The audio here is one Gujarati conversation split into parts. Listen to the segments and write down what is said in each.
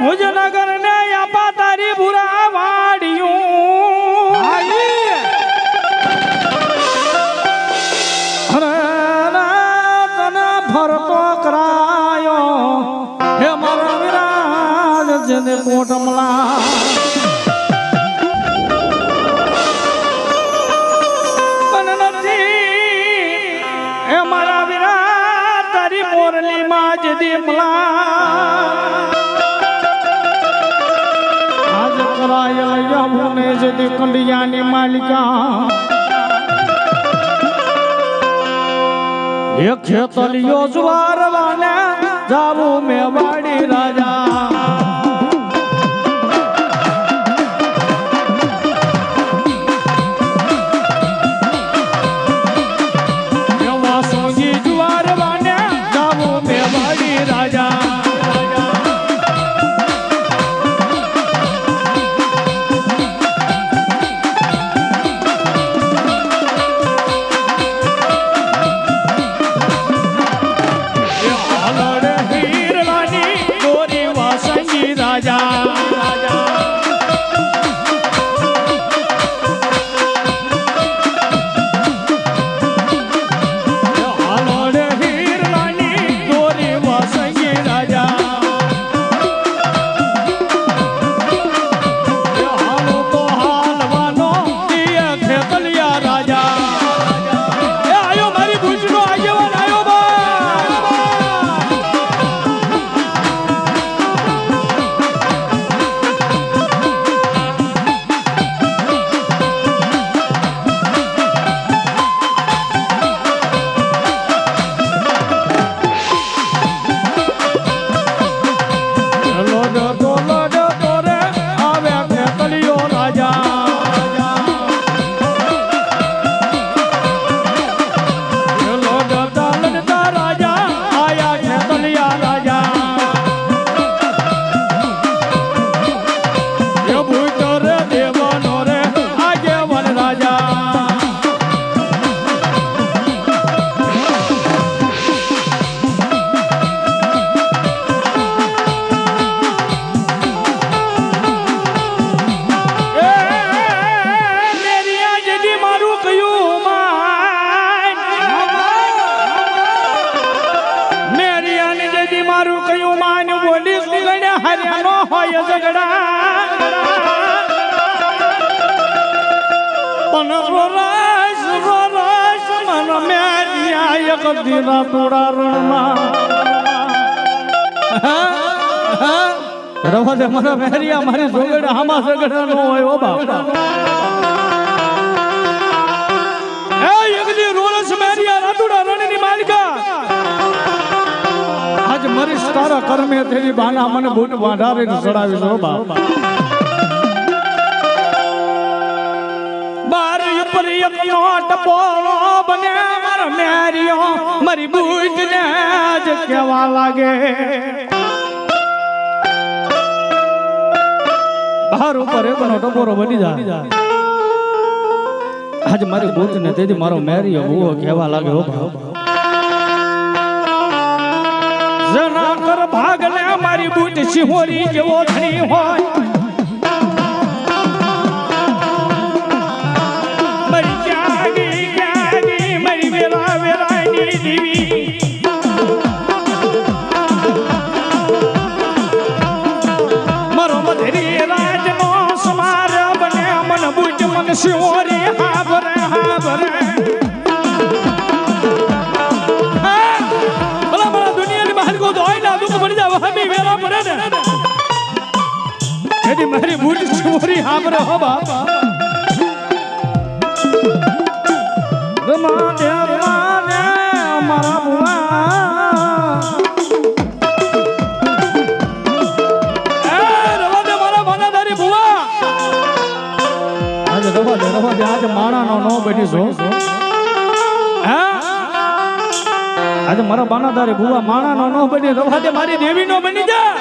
ભુજનગર ને આપા તારી ભૂરા વાડિયું. ફરતો કરાયો. હે મારા વિરાજ જેને કોટમલા. યમુને કુંડિયાની કંડિયાની માલિકા. એક ખેતલિયો જુવારવાને જાવું મેવાડી રાજા. દે મારા મેરિયા મારી જોગડ હામા સગડા નો હોય ઓ બાપા. એ યગલી રોરસ મેરિયા રાતુડા રણની માલિકા. આજ મરીશ તારા કર્મે તેરી બાના મને ભૂત વાંધારે ચડાવીશ હો બાપ. બાર ઉપર એક નોટ પોળો બને, મારો મેરિયો, મારી ભૂત ને જ કેવા લાગે. બહાર ઉપર એક નોટ પોરો બની જા આજ મારી બૂટ ને તેથી મારો મેરી હોવો કેવા લાગે હો જના ભાગ ને મારી બૂટ સિંહોરી જેવો ધણી હોય. મન સિંહોરી હાબરે હાબરે ભલા ભલા દુનિયાની બહાર કો દોય ના, દુઃખ પડી જાય હમી વેરા પડે ને. એડી મારી બૂટ છોરી હામરે હો બાપ. બની હા? આજે મારા બાનાદારી ભૂવા માણા નો બની, રવા દે, મારી દેવી નો બની જા.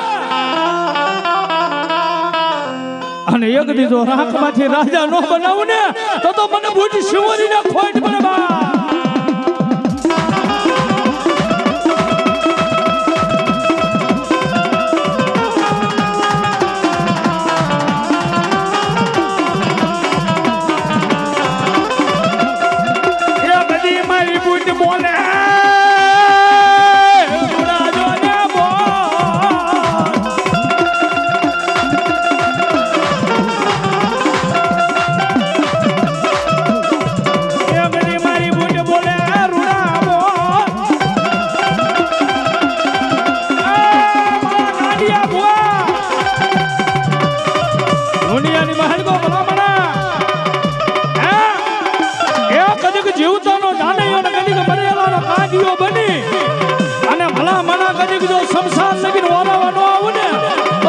અને એક દીધો રાખમાંથી રાજા નો બનાવું ને, તો તો મને ભૂજ શિવરી ને ખોટ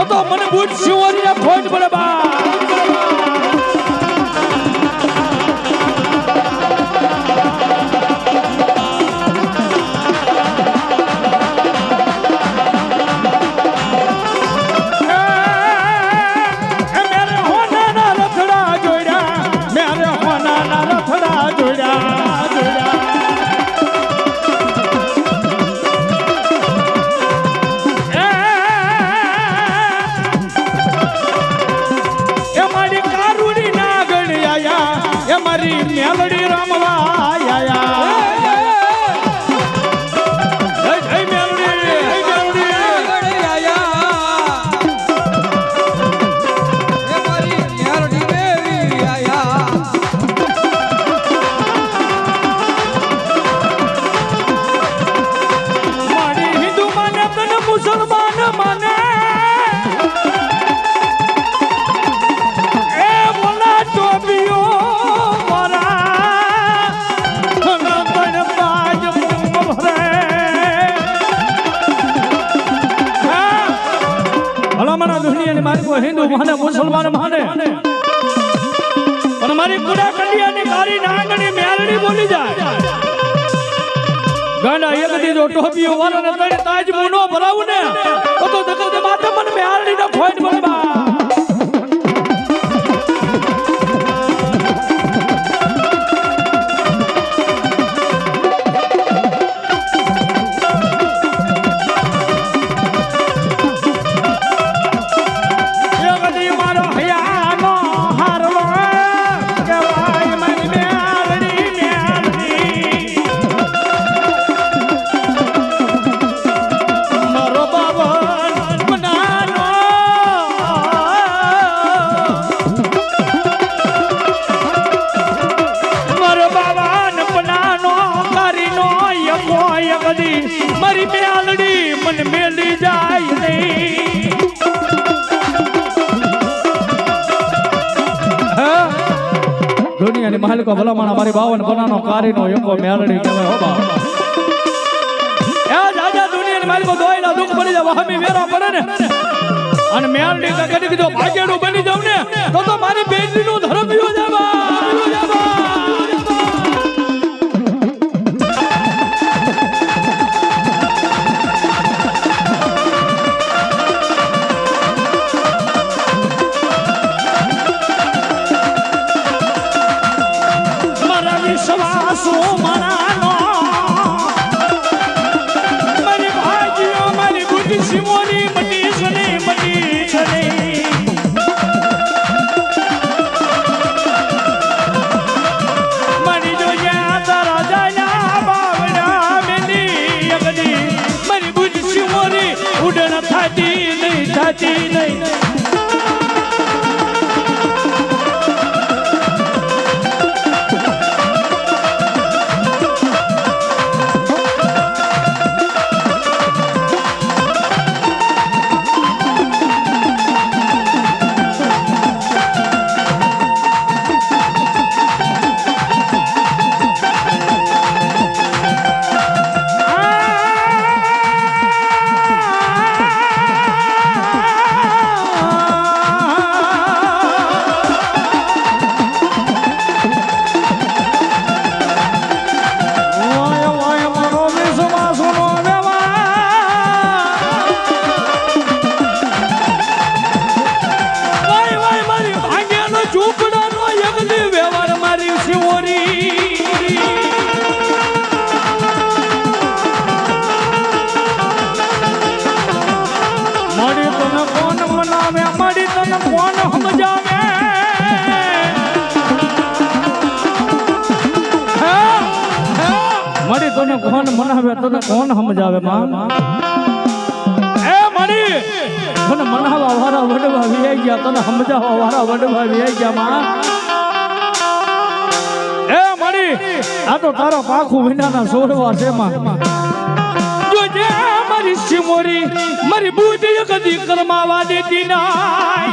там она ટોપીઓ વાળો ને તાજ મુનો ભરાવું ને? તો જગત માથે મે મેલડી નો ખોટ બનબા યકો મેલડી કહેવાય હો એ રાજા દુનિયાની માલિકો દોયલા દુખ પડી જાય, વાહમી વેરા પડે ને. અને મેલડી કદી કીધું ભાગ્યનું બની જાવ ને, તો તો મારી બેટરીનું ધર્મ વિયો જાવા તને કોણ મનાવે તને કોણ સમજાવે માં એ મળી તને મનાવા વાળા વડવા વી ગયા તને સમજાવવા વાળા વડવા વી ગયા માં એ મળી આ તો તારો પાખું વિનાના સોરવા છે માં જોજે મારી સિમોરી મારી બુદ્ધિ કદી કરમાવા દેતી નાય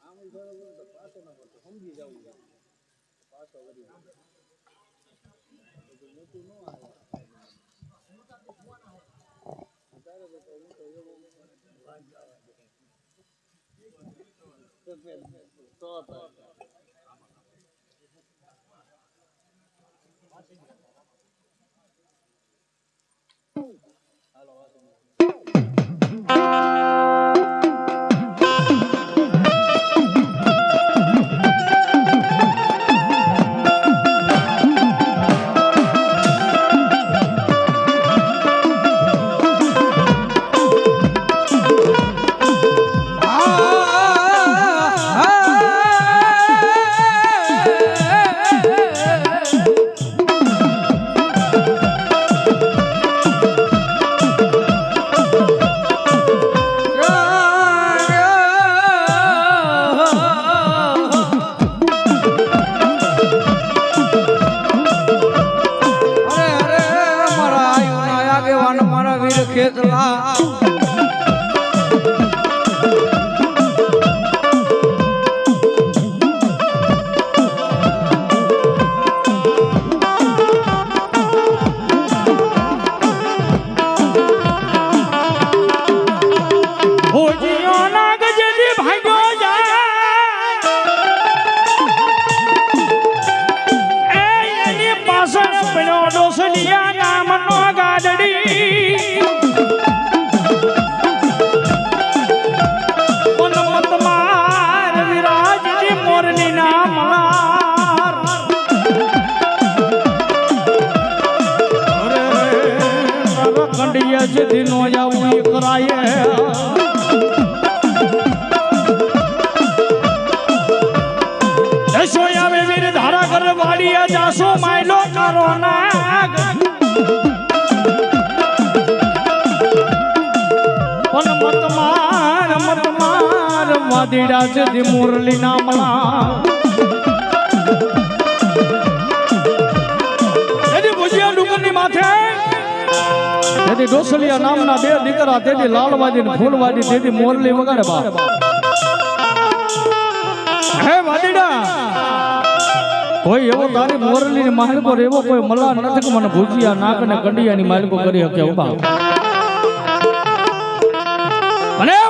આમ બરોબર તો પાછો ના પડતો સમજી જવું પાછો વળી મોટું ન આવે ત્યારે તો હું તો એવો તો તો વાદીડા છે મુરલી ભુજિયા ડુંગરની માથે તેથી ડોસલિયા નામના બે દીકરા તેથી લાલવાજી ને ફૂલવાજી તેથી મોરલી વગાડે બા હે વાદીડા, કોઈ એવો તારી મોરલી ની માલિકો એવો કોઈ મલા નથી કે મને ભુજિયા નાક ને કંડિયા ની માલિકો કરી શકે ઊભા મને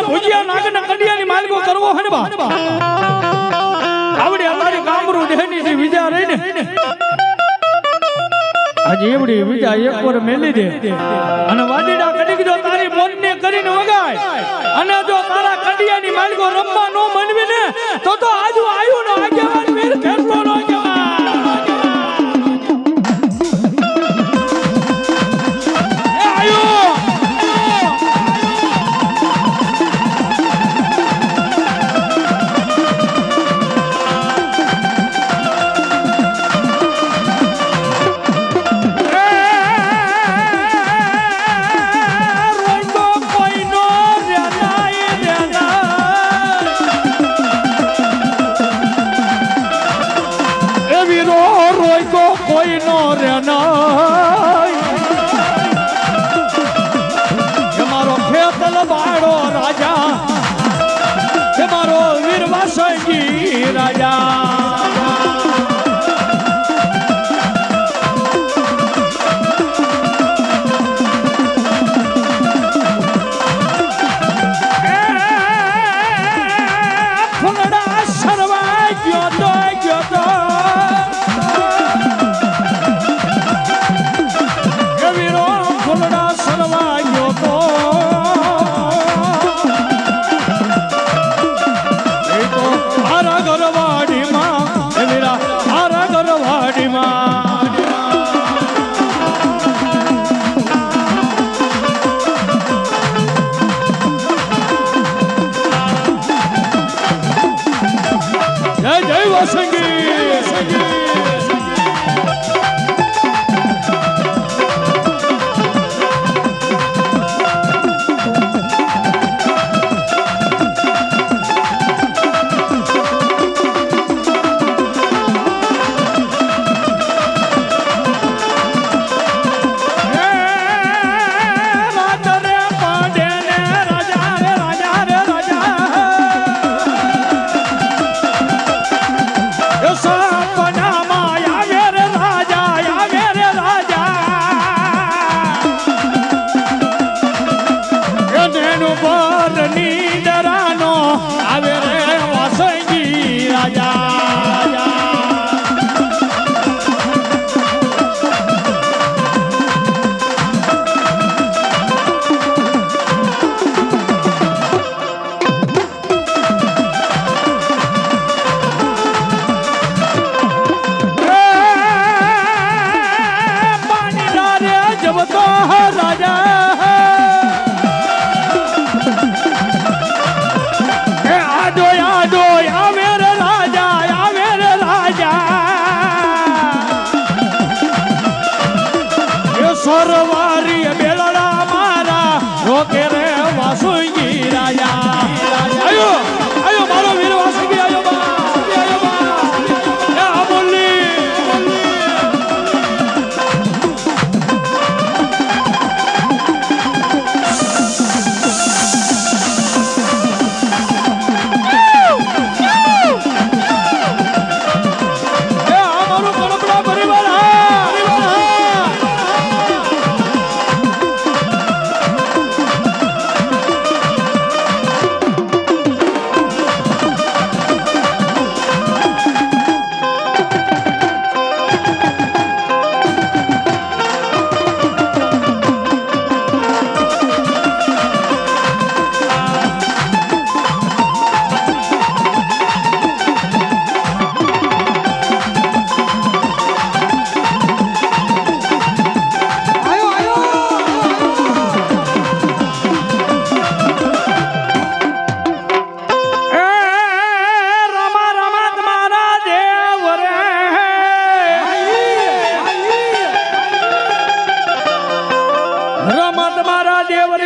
કીધું ભુજિયા નાક ને કંડિયા ની માલિકો કરવો હે ને બા? આવડી અમારી કામરૂ દેહની જે વિજા રહી ને હજી એવડી વિજા એક વાર મેલી દે. અને વાડીડા કડીક જો તારી મોન ને કરીને વગાય અને જો તારા કંડિયાની માલિકો રમવા નો મનવી ને તો તો આજુ આયુ નો આગેવાન વીર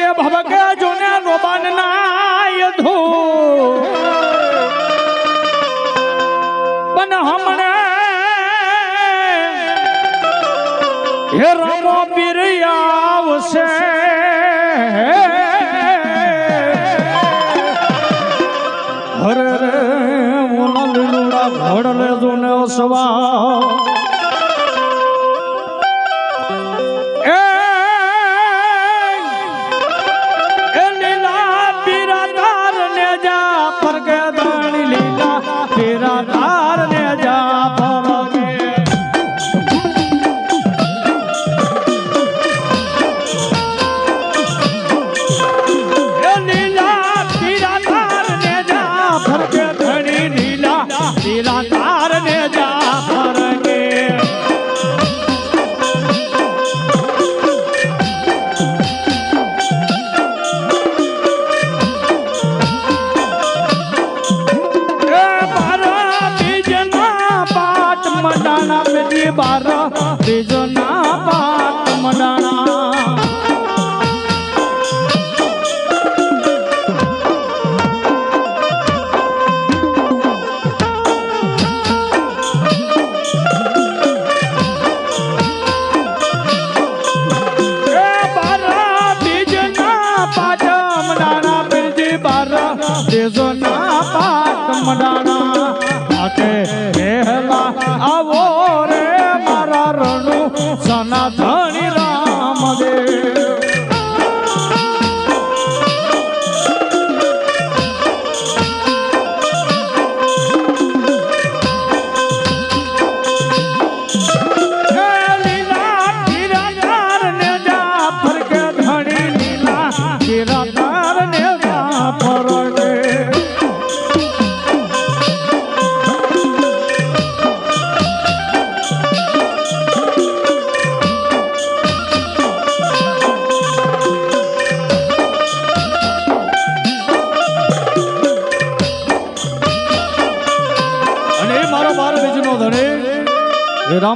એ ભવક જોને રોબાન નાય ધો પણ હમણે હે રમો આવશે. હર સવા. Come again. মোরা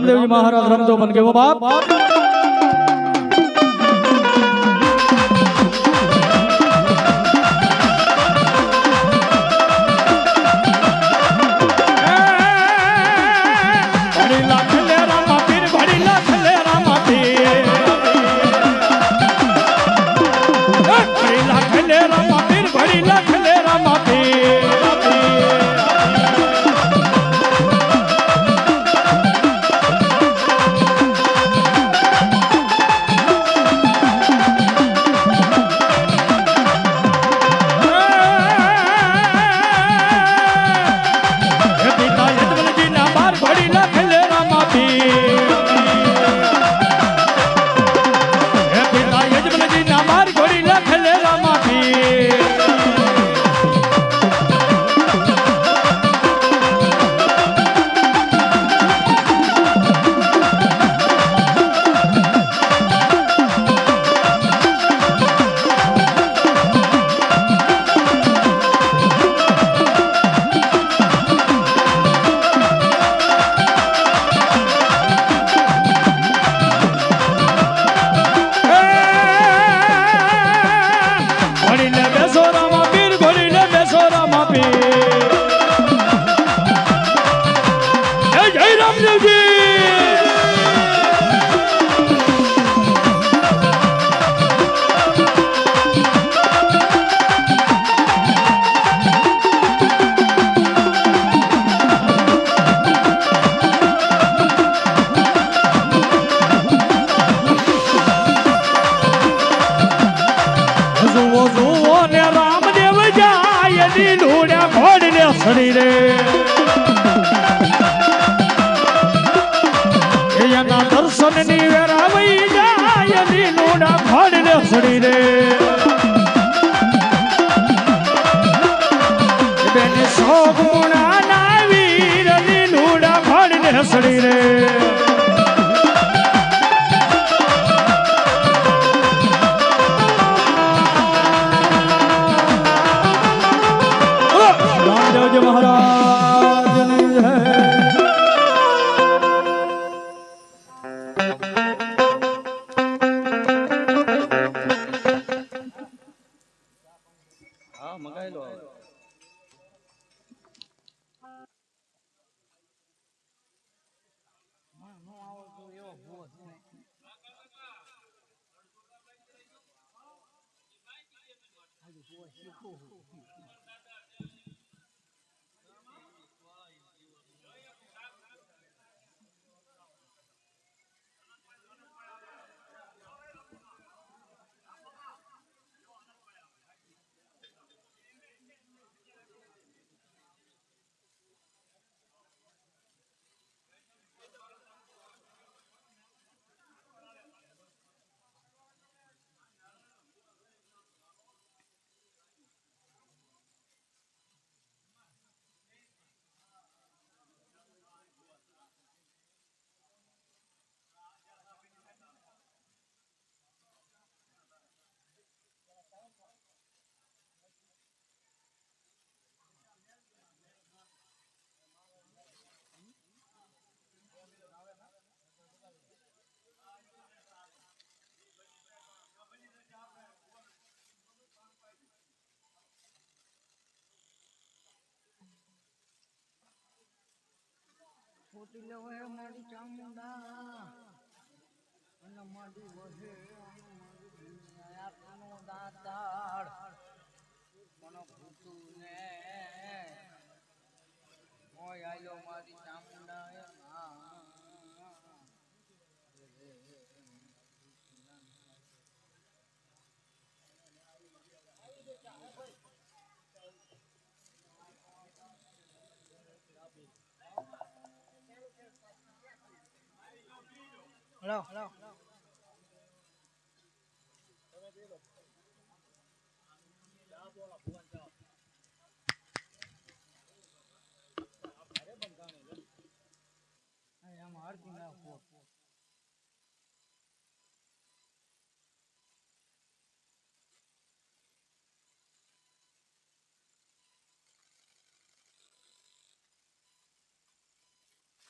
રામદેવજી મહારાજ રમતો પણ કેવો બાપ. હરી રે એના દર્શનની વેરાવઈ જાય, લીલુડા ફળ રે સડી રે બેન સો ગુણા ના વીર, લીલુડા ફળ રે સડી રે ફૂટી વહે મારી ચામુંડા. અને મારી મારી આપનો દાતાળ. પણ ભૂતું ને મોય આયો મારી ચામુંડા એ હા હલો હલો આરતી અડધી નાખો